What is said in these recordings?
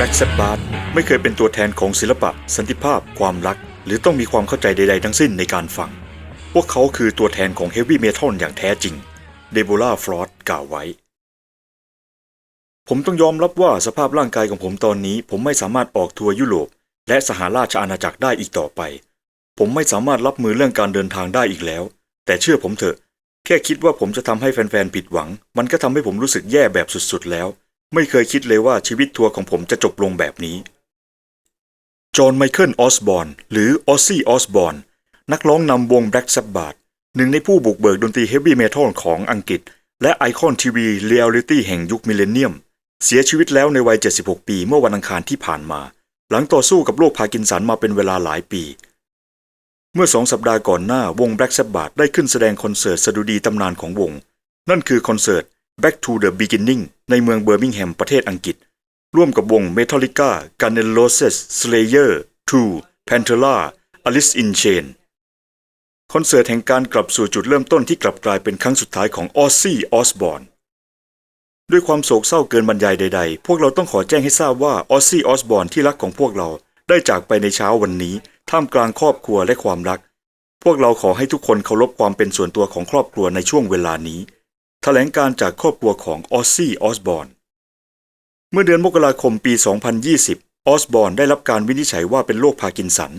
แบ็ก s ซบาร์ดไม่เคยเป็นตัวแทนของศิลปะ สันติภาพ ความรัก หรือต้องมีความเข้าใจใด ๆ ทั้งสิ้นในการฟัง พวกเขาคือตัวแทนของเฮฟวี่เมทัลอย่างแท้จริง เดโบราฟรอสกล่าวไว้ ผมต้องยอมรับว่าสภาพร่างกายของผมตอนนี้ ผมไม่สามารถออกทัวร์ยุโรป และสหราชอาณาจักรได้อีกต่อไป ผมไม่สามารถรับมือเรื่องการเดินทางได้อีกแล้ว แต่เชื่อผมเถอะ แค่คิดว่าผมจะทำให้แฟนๆผิดหวัง มันก็ทำให้ผมรู้สึกแย่แบบสุดๆแล้ว ไม่เคยคิดเลยว่าชีวิตทัวร์ของผมจะจบลงแบบนี้ จอห์นไมเคิลออสบอร์นหรือออซซี่ออสบอร์นนักร้องนำวง Black Sabbath หนึ่งในผู้บุกเบิกดนตรีเฮฟวี่เมทัลของอังกฤษ และไอคอนทีวีเรียลลิตี้แห่งยุคมิเลเนียม เสียชีวิตแล้วในวัย 76 ปีเมื่อวันอังคารที่ผ่านมา หลังต่อสู้กับโรคพาร์กินสันมาเป็นเวลาหลายปี เมื่อสองสัปดาห์ก่อนหน้าวง Black Sabbath ได้ขึ้นแสดงคอนเสิร์ตสดุดีตำนานของวง นั่นคือคอนเสิร์ต Back to the Beginning ในเมืองเบอร์มิงแฮมประเทศอังกฤษ ร่วมกับวง Metallica, Guns N' Roses, Slayer, True, Pantera, Alice in Chains คอนเสิร์ตแห่งการกลับสู่จุดเริ่มต้นที่กลับกลายเป็นครั้งสุดท้ายของออซซี่ออสบอนด้วยความโศกเศร้าเกินบรรยายใดๆ พวกเราต้องขอแจ้งให้ทราบว่าออซซี่ออสบอนที่รักของพวกเราได้จากไปในเช้าวันนี้ ท่ามกลางครอบครัวและความรัก พวกเราขอให้ทุกคนเคารพความเป็นส่วนตัวของครอบครัวในช่วงเวลานี้ แถลงการจากครอบครัวของออซซี่ออสบอร์นเมื่อเดือนมกราคมปี 2020 ออสบอร์นได้รับการวินิจฉัยว่าเป็นโรคพาร์กินสัน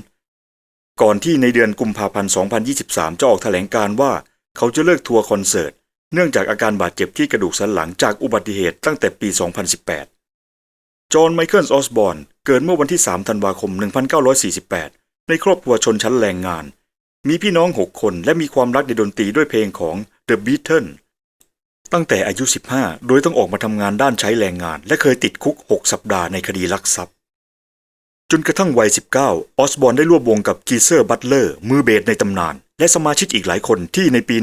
ก่อนที่ในเดือนกุมภาพันธ์ 2023 จะออกแถลงการว่าเขาจะเลิกทัวร์คอนเสิร์ต เนื่องจากอาการบาดเจ็บที่กระดูกสันหลังจากอุบัติเหตุตั้งแต่ปี 2018 จอห์นไมเคิลออสบอร์นเกิดเมื่อวันที่ 3 ธันวาคม 1948 ในครอบครัวชนชั้นแรงงาน มีพี่น้อง 6 คนและมีความรักในดนตรีด้วยเพลงของ The Beatles ตั้งแต่อายุ 15 โดยต้องออกมาทำงานด้านใช้แรงงาน และเคยติดคุก 6 สัปดาห์ในคดีลักทรัพย์ จนกระทั่งวัย 19 ออสบอร์นได้ร่วมวงกับกีเซอร์บัตเลอร์ มือเบสในตำนาน และสมาชิกอีกหลายคนที่ในปี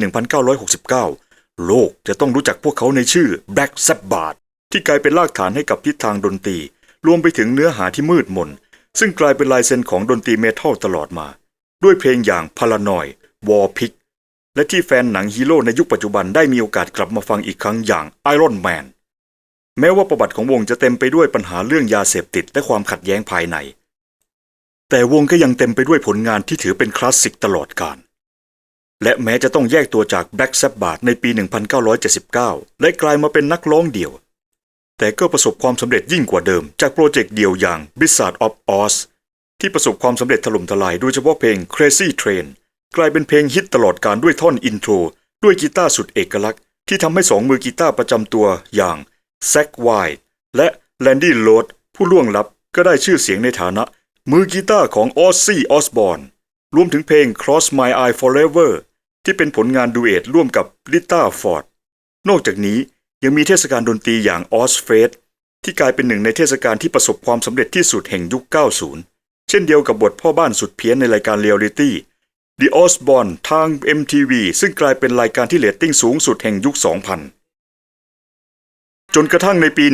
1969 โลกจะต้องรู้จักพวกเขาในชื่อ Black Sabbath ที่กลายเป็นรากฐานให้กับทิศทางดนตรี รวมไปถึงเนื้อหาที่มืดมน ซึ่งกลายเป็นลายเซ็นของดนตรีเมทัลตลอดมา ด้วยเพลงอย่าง Paranoid War Pig และที่แฟนหนังฮีโร่ในยุคปัจจุบันได้มีโอกาสกลับมาฟังอีกครั้งอย่าง Iron Man แม้ว่าประวัติของวงจะเต็มไปด้วยปัญหาเรื่องยาเสพติดและความขัดแย้งภายใน แต่วงก็ยังเต็มไปด้วยผลงานที่ถือเป็นคลาสสิกตลอดกาลและแม้จะต้องแยกตัวจาก Black Sabbath ในปี 1979 และกลายมาเป็นนักร้องเดี่ยว แต่ก็ประสบความสำเร็จยิ่งกว่าเดิมจากโปรเจกต์เดี่ยวอย่าง Blizzard of Oz ที่ประสบความสำเร็จถล่มทลายโดยเฉพาะเพลง Crazy Train กลายเป็นเพลงฮิตตลอดการด้วยท่อนอินโทร ด้วยกีตาร์สุดเอกลักษณ์ ที่ทำให้สองมือกีตาร์ประจำตัวอย่างแซคไวท์และแลนดี้โรดผู้ล่วงลับก็ได้ชื่อเสียงในฐานะ มือกีตาร์ของออซซี่ออสบอร์นรวมถึงเพลง Cross My Eye Forever ที่เป็นผลงานดูเอทร่วมกับลิต้าฟอร์ดนอกจากนี้ยังมีเทศกาลดนตรีอย่างออสเฟสที่กลายเป็นหนึ่งในเทศกาลที่ประสบความสำเร็จที่สุดแห่งยุค 90 เช่นเดียวกับบทพ่อบ้านสุดเพี้ยนในรายการเรียลลิตี้ The Osborne ทาง MTV ซึ่งกลายเป็นรายการที่เรตติ้งสูงสุดแห่งยุค 2000 จนกระทั่งในปี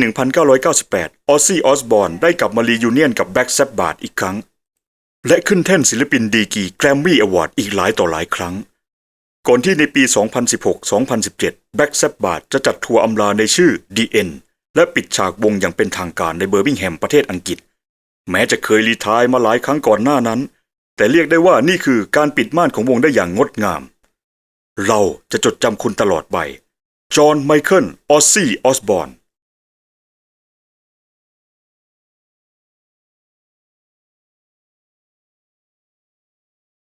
1998 ออซซี่ออสบอนได้กลับมารียูเนียนกับ Black Sabbath อีกครั้ง และขึ้นแท่นศิลปินดีกีแกรมมี่อวอร์ดอีกหลายต่อหลายครั้ง ก่อนที่ในปี 2016-2017 Black Sabbath จะจัดทัวร์อำลาในชื่อ The End และปิดฉากวงอย่างเป็นทางการในเบอร์มิงแฮมประเทศอังกฤษ แม้จะเคยรีไทายมาหลายครั้งก่อนหน้านั้น แต่เรียกได้ว่านี่คือการปิดม่านของวงได้อย่างงดงาม เราจะจดจำคุณตลอดไป จอห์นไมเคิล ออซซี่ ออสบอร์น